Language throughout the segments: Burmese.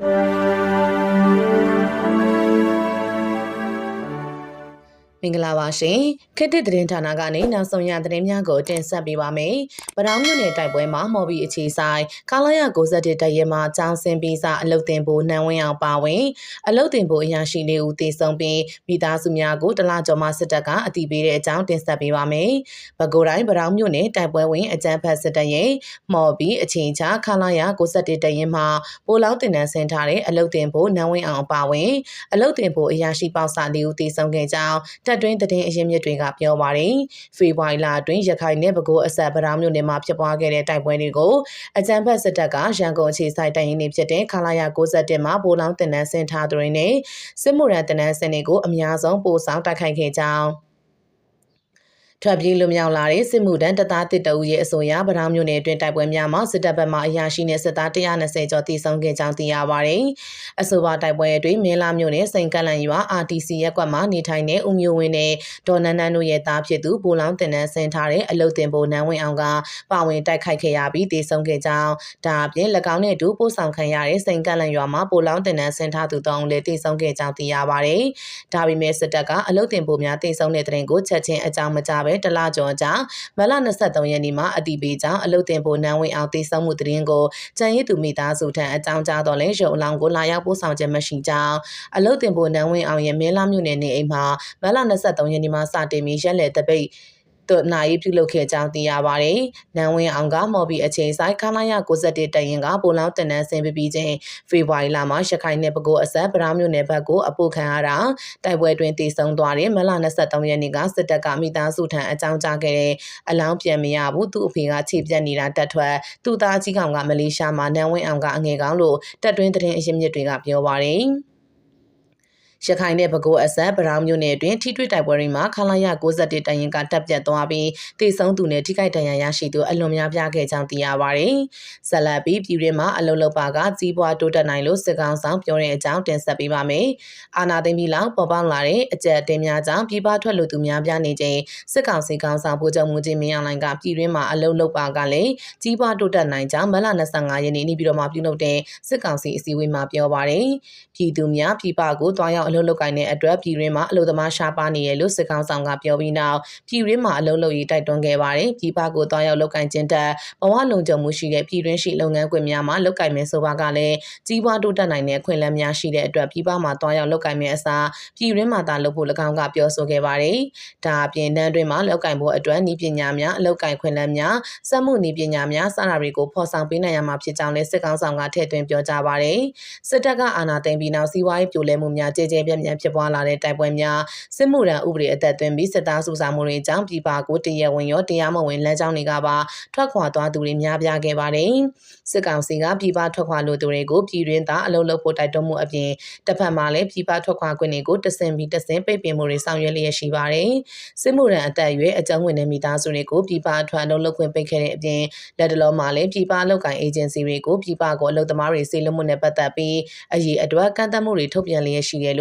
you မင်္ဂလာပါရှင်ခေတ်သစ်သတင်းဌာနကနေနောက်ဆုံးရသတင်းများကိုတင်ဆက်ပေးပါမယ်။ပထောင်မြို့နယ်တိုက်ပွဲမှာမော်ဘီအခြေဆိုင်ကာလာရ61တပ်ရဲမှចောင်းစင်ပြီးစာအလုတ်တင်ဖို့နှံဝင်းအောင်ပါဝင်အလုတ်တင်ဖို့အရာရှိလေးဦးတေဆုံးပြီးမိသားစုများကိုတလကြော်မှစစ်တပ်ကအတိပေးတဲ့အကြောင်းတင်ဆက်ပေးပါမယ်။ပဲခူးတိုင်းပထောင်မြို့နယ်တိုက်ပွဲဝင်အကြမ်းဖက်စစ်တပ်ရဲ့မော်ဘီအချိန်ချကာလာရ61တပ်ရဲမှပိုလောင်းတင်နန်းဆင်ထားတဲ့အလုတ်တင်ဖို့နှံဝင်းအောင်ပါဝင်အလုတ်တင်ဖို့အရာရှိပေါက်စာလေးဦးတေဆုံးခဲ့ကြောင်းတပ်တွင်းသတင်းအရင်းမြစ်တွေကပြောပါတယ်။ဖေဖော်ဝါရီလအတွင်းရခိုင်နဲ့ပဲခူးအဆက်ပရောင်းမြို့နယ်မှာဖြစ်ပွားခဲ့တဲ့တိုက်ပွဲတွေကိုအကြမ်းဖက်စစ်တပ်ကရန်ကုန်အခြေစိုက်တိုင်ရင်တွေဖြစ်တဲ့ခလာရ61မှာဗိုလ်လောင်းတင်နန်းဆင်ထားသူတွေနဲ့စစ်မှုရန်တင်နန်းဆင်တွေကိုအများဆုံးပို့ဆောင်တိုက်ခိုက်ခဲ့ကြောင်း ထွက်ပြေးလွတ်မြောက်လာတဲ့စစ်မှုထမ်းတပ်သားတစ်တအူရဲ့အဆိုအရဗရောင်းမြို့နယ်အတွင်းတိုက်ပွဲများမှာစစ်တပ်ဘက်မှအရာရှိနဲ့စစ်သား120ကျော်တိစုံခဲ့ကြောင်းသိရပါတယ်။အဆိုပါတိုက်ပွဲအတွင်းမင်းလာမြို့နယ်စိန်ကလန်ရွာ RTC ရက်ကွက်မှာနေထိုင်တဲ့ဦးမျိုးဝင်းနဲ့ဒေါ်နန်းနန်းတို့ရဲ့သားဖြစ်သူဘိုလောင်းတင်နန်းဆင်ထားတဲ့အလုတ်တင်ဘိုနန်းဝင်းအောင်ကပါဝင်တိုက်ခိုက်ခဲ့ရပြီးတိစုံခဲ့ကြောင်းဒါအပြင်၎င်းနဲ့အတူပို့ဆောင်ခံရတဲ့စိန်ကလန်ရွာမှာဘိုလောင်းတင်နန်းဆင်ထားသူတောင်းလည်းတိစုံခဲ့ကြောင်းသိရပါတယ်။ဒါပေမဲ့စစ်တပ်ကအလုတ်တင်ဘိုများတိစုံတဲ့တဲ့ရင်ကိုချက်ချင်းအကြောင်းမကြဘဲတလကျော်ကြာမလ23ရက်နေ့မှာအတီးပေးကြောင်းအလုတ်တင်ဖို့နန်းဝင်းအောင်တိစုံမှုသတင်းကိုကြံရည်သူမိသားစုထံအကြောင်းကြားတော်လဲရုံအလောင်းကိုလာရောက်ပို့ဆောင်ခြင်းမရှိကြောင်းအလုတ်တင်ဖို့နန်းဝင်းအောင်ရဲ့မင်းလာမြို့နယ်နေအိမ်မှာမလ23ရက်နေ့မှာစတင်ပြီးရက်လက်တပိတ် သူနာရေးပြုလုပ်ခဲ့ကြောင်းသိရပါတယ်။နန်းဝင်းအောင်ကမော်ဘီအချိန်ဆိုင်ခလာရ61တရင်ကပိုလောင်းတင်နန်းဆင်းပြီးချင်းဖေဖော်ဝါရီလမှာရခိုင်နယ်ပကိုအဆက်ဗရာမြို့နယ်ဘက်ကိုအပို့ခံရတာတိုက်ပွဲတွင်တည်ဆုံသွားတဲ့မလ23ရက်နေ့ကစစ်တပ်ကမိသားစုထံအကြောင်းကြားခဲ့တဲ့အလောင်းပြန်မရဘူးသူ့အဖေကခြေပြက်နေတာတက်ထွက်သူ့သားကြီးကောင်ကမလေးရှားမှာနန်းဝင်းအောင်ကအငယ်ကောင်လို့တက်တွင်းသတင်းအရင်းမြစ်တွေကပြောပါတယ်။ ရခိုင်နဲ့ပဲခူးအဆက်ဗရောင်းမြို့နယ်အတွင်းထိတွေ့တိုက်ပွဲတွေမှာခလာရ61တိုင်ရင်ကတပ်ပြတ်သွားပြီးတေဆုံးသူနဲ့ထိခိုက်ဒဏ်ရာရရှိသူအလွန်များပြားခဲ့ကြောင်းသိရပါတယ်။ဇလတ်ပြီးပြည်တွင်းမှာအလုံလောက်ပါကကြီးပွားတိုးတက်နိုင်လို့စစ်ကောင်ဆောင်ပြောတဲ့အကြောင်းတင်ဆက်ပေးပါမယ်။အာနာသိမ့်ပြီးလောက်ပေါ်ပေါက်လာတဲ့အကြက်တင်များကြောင့်ပြည်ပထွက်လူသူများပြားနေခြင်းစစ်ကောင်စီကောင်ဆောင်ဗိုလ်ချုပ်မှုချင်းမင်းအောင်လိုင်ကပြည်တွင်းမှာအလုံလောက်ပါကလည်းကြီးပွားတိုးတက်နိုင်ကြောင်းမလ25ရက်နေ့နေ့ပြည်တော်မှာပြုလုပ်တဲ့စစ်ကောင်စီအစည်းအဝေးမှာပြောပါတယ်။ပြည်သူများပြည်ပကိုတွားရောက်အလုပ်လုပ်ကိုင်တဲ့အတွက်ပြည်ရင်းမှာအလုပ်သမားရှားပါနေရလို့စစ်ကောင်ဆောင်ကပြောပြီးနောက်ပြည်ရင်းမှာအလုပ်လုပ်ရေးတိုက်တွန်းခဲ့ပါတယ်ပြည်ပကိုတွားရောက်လုပ်ကိုင်ခြင်းတက်ဘဝလုံခြုံမှုရှိတဲ့ပြည်ရင်းရှိလုပ်ငန်းခွင်များမှာလုပ်ကိုင်မယ်ဆိုပါကလည်းကြီးပွားတိုးတက်နိုင်တဲ့ခွင့်လန်းများရှိတဲ့အတွက်ပြည်ပမှာတွားရောက်လုပ်ကိုင်မယ်အစားပြည်ရင်းမှာသာလုပ်ဖို့၎င်းကပြောဆိုခဲ့ပါတယ်ဒါအပြင်တန်းတွင်မှာလုပ်ကိုင်ဖို့အတွက်ဤပညာများအလုပ်ကိုင်ခွင့်လန်းများစက်မှုဤပညာများစတာတွေကိုဖော်ဆောင်ပေးနိုင်ရမှာဖြစ်ကြောင်းလည်းစစ်ကောင်ဆောင်ကထည့်သွင်းပြောကြားပါတယ်စစ်တပ်ကအာဏာသိမ်းပြီးနောက်စီးပွားရေးပြိုလဲမှုများကြဲကြဲပြန့်ပြန့်ဖြစ်ပွားလာတဲ့တိုက်ပွဲများစစ်မှုရန်ဥပဒေအသက်သွင်းပြီးစစ်သားစုဆောင်မှုတွေကြောင့်ပြည်ပကိုတရဝင်ရောတရားမဝင်လမ်းကြောင်းတွေကပါထွက်ခွာသွားသူတွေများပြားခဲ့ပါတယ်စစ်ကောင်စီကပြည်ပထွက်ခွာလိုသူတွေကိုပြည်တွင်းသားအလုပ်လုပ်ဖို့တိုက်တွန်းမှုအပြင်တစ်ဖက်မှာလည်းပြည်ပထွက်ခွာခွင့်တွေကိုတဆင်ပြီးတဆင်ပိတ်ပင်မှုတွေဆောင်ရွက်လျက်ရှိပါတယ်စစ်မှုရန်အသက်အရွယ်အကြောင်းဝင်တဲ့မိသားစုတွေကိုပြည်ပအထွက်အလုပ်လုပ်ခွင့်ပိတ်ခဲ့တဲ့အပြင်လက်တလုံးမှာလည်းပြည်ပအလုပ်ကိုင်အေဂျင်စီတွေကိုပြည်ပကိုအလုပ်သမားတွေစေလွှတ်မှုနဲ့ပတ်သက်ပြီးအရေးအတွက်ကန့်သတ်မှုတွေထုတ်ပြန်လျက်ရှိတယ်လ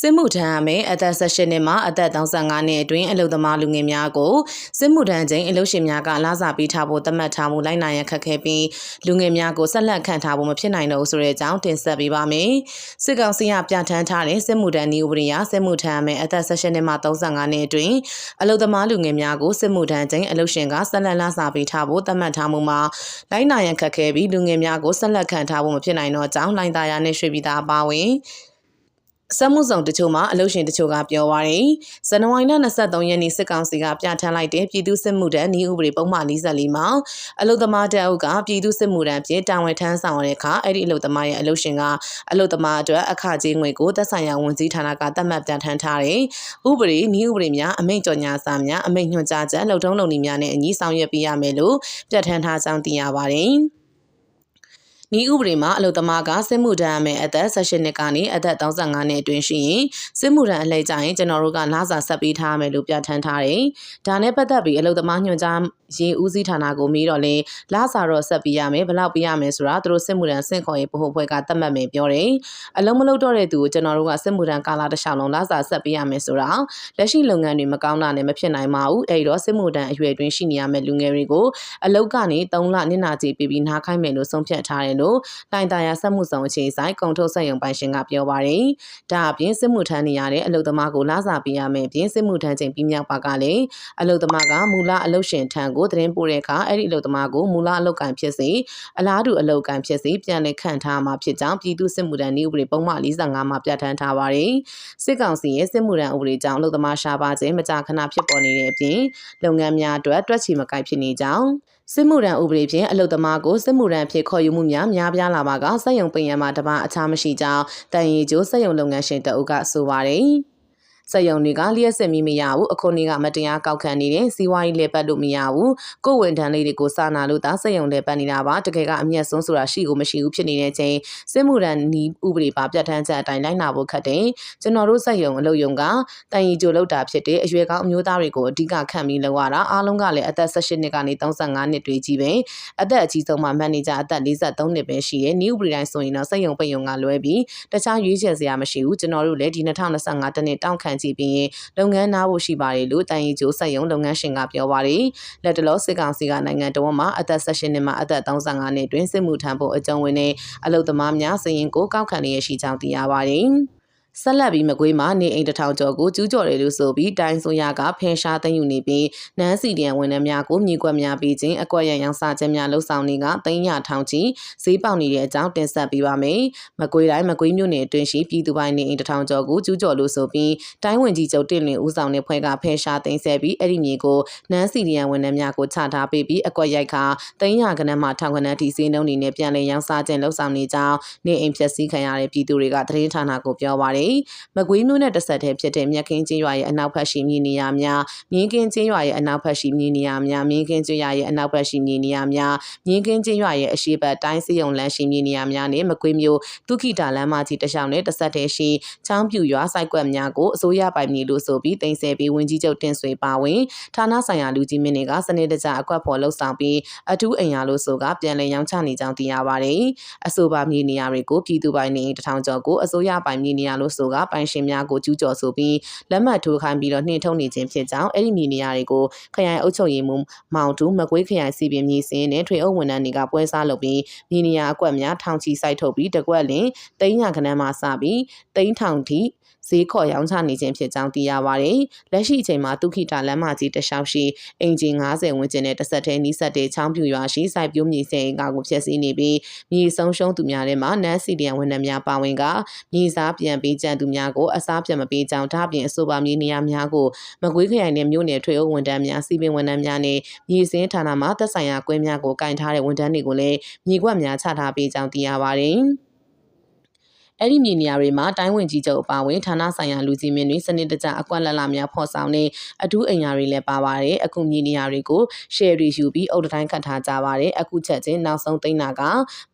စစ်မှုထမ်းအမယ်အသက်18နှစ်မှအသက်35နှစ်အတွင်းအလုပ်သမားလူငယ်များကိုစစ်မှုထမ်းချိန်အလုပ်ရှင်များကလာစာပေးထားဖို့သတ်မှတ်ထားမှုလိုက်နိုင်ရခက်ခဲပြီးလူငယ်များကိုဆက်လက်ခံထားဖို့မဖြစ်နိုင်တော့ဆိုတဲ့အကြောင်းတင်ဆက်ပေးပါမယ်။စစ်ကောင်စီကပြဋ္ဌာန်းထားတဲ့စစ်မှုထမ်းနည်းဥပဒေအရစစ်မှုထမ်းအမယ်အသက်18နှစ်မှ35နှစ်အတွင်းအလုပ်သမားလူငယ်များကိုစစ်မှုထမ်းချိန်အလုပ်ရှင်ကဆက်လက်လာစာပေးထားဖို့သတ်မှတ်ထားမှုမှာလိုက်နိုင်ရခက်ခဲပြီးလူငယ်များကိုဆက်လက်ခံထားဖို့မဖြစ်နိုင်တော့ကြောင်းလိုင်းသားရနဲ့ရွှေပြည်သားပါဝင် စက်မှုဆောင်တချို့မှာအလုပ်ရှင်တချို့ကပြောပါရယ်ဇန်နဝါရီလ23ရက်နေ့စစ်ကောင်စီကပြဋ္ဌာန်းလိုက်တဲ့ပြည်သူစစ်မှုထမ်းဤဥပဒေပုံမှန်44မှာအလုပ်သမားတအုပ်ကပြည်သူစစ်မှုထမ်းဖြစ်တာဝန်ထမ်းဆောင်ရတဲ့အခါအဲ့ဒီအလုပ်သမားရဲ့အလုပ်ရှင်ကအလုပ်သမားအတွက်အခကြေးငွေကိုသက်ဆိုင်ရာဝန်ကြီးဌာနကသတ်မှတ်ပြဋ္ဌာန်းထားတယ်။ဥပဒေဤဥပဒေများအမိန့်ကြော်ညာစာများအမိန့်ညွှန်ကြားချက်လုံထုံးလုံနည်းများနဲ့အညီဆောင်ရွက်ပေးရမယ်လို့ပြဋ္ဌာန်းထားကြောင်းသိရပါတယ်။ ဤဥပဒေမှာအလုသမားကစစ်မှုထမ်းအမယ်အသက်18နှစ်ကနေအသက်35နှစ်အတွင်းရှိရင်စစ်မှုထမ်းအလှည့်ကြရင်ကျွန်တော်တို့ကလစာဆက်ပေးထားမယ်လို့ပြဋ္ဌာန်းထားတယ်။ဒါနဲ့ပတ်သက်ပြီးအလုသမားညွှန်ကြားရေးဦးစီးဌာနကိုမေးတော့လေလစာတော့ဆက်ပေးရမယ်ဘယ်လောက်ပေးရမယ်ဆိုတာသူတို့စစ်မှုထမ်းစင့်ခေါ်ရေးဗဟိုဖွဲ့ကသတ်မှတ်မယ်ပြောတယ်။အလုံးမလုံးတော့တဲ့သူကိုကျွန်တော်တို့ကစစ်မှုထမ်းကာလတစ်လျှောက်လုံးလစာဆက်ပေးရမယ်ဆိုတာလက်ရှိလုပ်ငန်းတွေမကောင်းတာနဲ့မဖြစ်နိုင်ပါဘူး။အဲဒီတော့စစ်မှုထမ်းအရွယ်တွင်ရှိနေရမယ့်လူငယ်တွေကိုအလုတ်ကနေ3လနစ်နာကြေးပေးပြီးနားခိုင်းမယ်လို့ဆုံးဖြတ်ထားတယ်လို့လိုင်တာယာဆက်မှုဆောင်အခြေဆိုင်ကုန်ထုတ်ဆက်ယုံပိုင်ရှင်ကပြောပါတယ်။ဒါအပြင်စစ်မှုထမ်းနေရတဲ့အလုပ်သမားကိုလာစာပေးရမယ်ပြင်စစ်မှုထမ်းချိန်ပြီးမြောက်ပါကလည်းအလုပ်သမားကမူလအလုပ်ရှင်ထံကိုသတင်းပို့တဲ့အခါအဲ့ဒီအလုပ်သမားကိုမူလအလုပ်ကန်ဖြစ်စေအလားတူအလုပ်ကန်ဖြစ်စေပြန်လည်ခန့်ထားမှာဖြစ်ကြောင်းပြည်သူစစ်မှုထမ်းနည်းဥပဒေပုံမှန်45မှာပြဋ္ဌာန်းထားပါတယ်။စစ်ကောင်စီရဲ့စစ်မှုထမ်းဥပဒေကြောင့်အလုပ်သမားရှားပါခြင်းမကြာခဏဖြစ်ပေါ်နေတဲ့အပြင်လုပ်ငန်းများအတွက်တွက်ချီမကိုက်ဖြစ်နေကြောင်းစစ်မှုရန်ဥပဒေဖြင့်အလုသမားကိုစစ်မှုရန်ဖြစ်ခေါ်ယူမှုများများပြားလာပါကစက်ယုံပင်ရမှာတပါအခြားမရှိကြောင်းတန်ရီကျိုးစက်ယုံလုပ်ငန်းရှင်တအုပ်ကဆိုပါတယ်။ စက်ယုံတွေကလျှက်စစ်မီမရဘူးအခုနေကမတရားကောက်ခံနေတယ်စီးပွားရေးလေပတ်လို့မရဘူးကိုယ်ဝန်ထမ်းလေးတွေကိုစာနာလို့ဒါစက်ယုံလေပတ်နေတာပါတကယ်ကအမျက်ဆုံးဆိုတာရှိကိုမရှိဘူးဖြစ်နေတဲ့ချိန်စစ်မှုရန်နီးဥပဒေပါပြဋ္ဌာန်းချက်အတိုင်းလိုက်နာဖို့ခက်တယ်ကျွန်တော်တို့စက်ယုံအလုပ်ယုံကတန်ရီကြိုလောက်တာဖြစ်တဲ့အရွယ်ကောင်းအမျိုးသားတွေကိုအဓိကခံပြီးလောက်ရတာအားလုံးကလည်းအသက်18နှစ်ကနေ35နှစ်တွေကြီးပဲအသက်အကြီးဆုံးမှာမန်နေဂျာအသက်43နှစ်ပဲရှိတယ်နီးဥပဒေတိုင်းဆိုရင်တော့စက်ယုံပိတ်ယုံကလွဲပြီးတခြားရွေးချယ်စရာမရှိဘူးကျွန်တော်တို့လည်းဒီ2025တနှစ်တောင်းခံကြည့်ပြီးရင်လုပ်ငန်းနာဖို့ရှိပါတယ်လို့တန်ရီကျိုးဆက်ယုံလုပ်ငန်းရှင်ကပြောပါတယ်လက်တလောစစ်ကောင်စီကနိုင်ငံတော်မှာအသက်16နှစ်မှအသက်35နှစ်တွင်စစ်မှုထမ်းဖို့အကြုံဝင်တဲ့အလုသမားများစည်ရင်ကိုကောက်ခံရရှိကြောင်းသိရပါတယ် ဆက်လက်ပြီးမကွေးမှာနေအိမ်တထောင်ကျော်ကိုကျူးကျော်တယ်လို့ဆိုပြီးတိုင်းဆိုရကဖင်ရှားသိမ်းယူနေပြီးနန်းစီတန်ဝန်ထမ်းများကိုမြေကွက်များပြီးခြင်းအကွက်ရရောင်စားခြင်းများလှုပ်ဆောင်နေကသိန်းရထောင်ချီဈေးပေါက်နေတဲ့အကြောင်းတင်ဆက်ပေးပါမယ်။မကွေးတိုင်းမကွေးမြို့နယ်အတွင်းရှိပြည်သူပိုင်းနေအိမ်တထောင်ကျော်ကိုကျူးကျော်လို့ဆိုပြီးတိုင်းဝင်ကြီးချုပ်တင်လင်ဦးဆောင်တဲ့ဖွဲ့ကဖင်ရှားသိမ်းဆဲပြီးအဲ့ဒီမြေကိုနန်းစီတန်ဝန်ထမ်းများကိုချထားပေးပြီးအကွက်ရိုက်ခါသိန်းရကနန်းမှထောင်ကနန်းထိဈေးနှုန်းတွေနဲ့ပြန်လည်ရောင်းစားခြင်းလှုပ်ဆောင်နေကြောင်းနေအိမ်ဖြက်စီးခံရတဲ့ပြည်သူတွေကသတင်းဌာနကိုပြောပါတယ်ပါတယ်။မကွေးမြို့နဲ့တစ်ဆက်တည်းဖြစ်တဲ့မြက်ခင်းကျေးရွာရဲ့အနောက်ဘက်ရှိမြေနေရာများမြင်းကင်းကျေးရွာရဲ့အနောက်ဘက်ရှိမြေနေရာများမြင်းကင်းကျေးရွာရဲ့အနောက်ဘက်ရှိမြေနေရာများမြင်းကင်းကျေးရွာရဲ့အရှေ့ဘက်တိုင်းစီယုံလမ်းရှိမြေနေရာများနဲ့မကွေးမြို့ဒုခိတာလမ်းမကြီးတစ်လျှောက်နဲ့တစ်ဆက်တည်းရှိချောင်းပြူရွာစိုက်ကွက်များကိုအစိုးရပိုင်မြေလို့ဆိုပြီးတင်ဆက်ပြီးဝင်ကြီးချုပ်တင်ဆွေပါဝင်ဌာနဆိုင်ရာလူကြီးမင်းတွေကစနေတကျအကွက်ဖော်လှုပ်ဆောင်ပြီးအထူးအိမ်ယာလို့ဆိုကပြန်လည်ရောင်းချနေကြောင်းသိရပါတယ်။အဆိုပါမြေနေရာတွေကိုပြည်သူပိုင်နေတထောင်ကျော်ကိုအစိုးရပိုင်မြေနေရာလို့ဆိုကပိုင်ရှင်များကိုကျူးကျော်ဆိုပြီးလက်မှတ်ထိုးခိုင်းပြီးတော့နှင်ထုတ်နေခြင်းဖြစ်ကြောင်းအဲ့ဒီမြေနေရာတွေကိုခရိုင်အုပ်ချုပ်ရေးမှူးမောင်တူမကွေးခရိုင်စီပင်မြေစင်းနဲ့ထွေအုပ်ဝန်ထမ်းတွေကပွဲစားလုပ်ပြီးမြေနေရာအကွက်များထောင်ချီစိုက်ထုတ်ပြီးတကွက်လင်တိန်းရခဏန်းမှာစပြီးတိန်းထောင်ထိ ဈေးခေါ်ရောင်းချနေခြင်းဖြစ်ကြောင်းသိရပါတယ်။လက်ရှိအချိန်မှာဒုခိတာလမ်းမကြီးတလျှောက်ရှိအင်ဂျင်90ဝန်းကျင်နဲ့တစ်ဆက်တည်းနီးစပ်တဲ့ချောင်းပြူရွာရှိစိုက်ပျိုးမြေစင်အင်ကာကိုဖျက်ဆီးနေပြီးမြေဆုံးရှုံးသူများထဲမှာနန်းစီဒီယန်ဝန်ထမ်းများပါဝင်ကမြေစားပြန်ပေးကြံသူများကိုအစားပြန်မပေးကြောင်းဒါပြင်အဆိုပါမြေနေရာများကိုမကွေးခရိုင်နယ်မြို့နယ်ထွေအုပ်ဝန်ထမ်းများစီပင်ဝန်ထမ်းများနဲ့မြေစင်းဌာနမှသက်ဆိုင်ရာကွင်းများကိုကင်ထားတဲ့ဝန်ထမ်းတွေကိုလည်းမြေကွက်များချထားပေးကြောင်းသိရပါတယ်။ အဲ့ဒီမြေနေရာတွေမှာတိုင်းဝင်ကြီးချုပ်အပါအဝင်ဌာနဆိုင်ရာလူကြီးမင်းတွေစနစ်တကျအကွက်လက်လာများဖော်ဆောင်နေအထူးအိမ်ယာတွေလည်းပါပါတယ်အခုမြေနေရာတွေကို share တွေယူပြီးအုတ်တိုင်းခတ်ထားကြပါတယ်အခုချက်ချင်းနောက်ဆုံးသိန်းနာက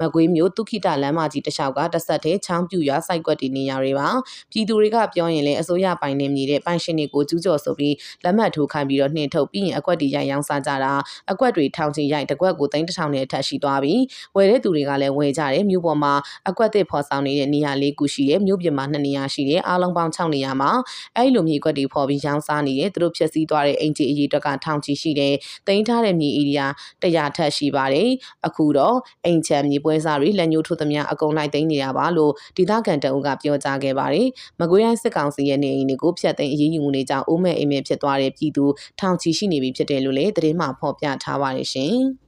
မကွေးမျိုးတုခိတလမ်းမကြီးတစ်လျှောက်ကတစ်ဆက်တည်းချောင်းပြူရွာစိုက်ကွက်တီနေရာတွေပါပြည်သူတွေကပြောရင်လည်းအစိုးရပိုင်နေမြေတဲ့ပိုင်ရှင်တွေကိုကျူးကျော်ဆိုပြီးလက်မှတ်ထိုးခိုင်းပြီးတော့နှင်ထုတ်ပြီးရင်အကွက်တီရိုက်ရောင်းစားကြတာအကွက်တွေထောင်ချင်ရိုက်တကွက်ကိုသိန်းတစ်ထောင်နဲ့အထက်ရှိသွားပြီးဝယ်တဲ့သူတွေကလည်းဝယ်ကြတယ်မြို့ပေါ်မှာအကွက်တစ်ဖော်ဆောင်နေတဲ့နေရာလေးခုရှိတယ်မြို့ပြင်မှာ2နေရာရှိတယ်အားလုံးပေါင်း6နေရာမှာအဲ့လိုမြေကွက်တွေဖော်ပြီးရောင်းစားနေတယ်သူတို့ဖြည့်ဆည်းသွားတဲ့အင်ဂျီအရေးအတွက်ကထောင်ချီရှိတယ်တင်ထားတဲ့မြေဧရိယာ100ထက်ရှိပါတယ်အခုတော့အိမ်ချမ်းမြေပွဲစားတွေလက်ညှိုးထိုးသမျှအကုန်လိုက်သိမ်းနေတာပါလို့ဒေသခံတအုပ်ကပြောကြားခဲ့ပါတယ်မကွေးတိုင်းစစ်ကောင်စီရဲ့နေအိမ်တွေကိုဖျက်သိမ်းအရေးယူမှုတွေကြောင့်အိုးမဲ့အိမ်မဲ့ဖြစ်သွားတဲ့ပြည်သူထောင်ချီရှိနေပြီဖြစ်တယ်လို့လည်းသတင်းမှဖော်ပြထားပါတယ်ရှင်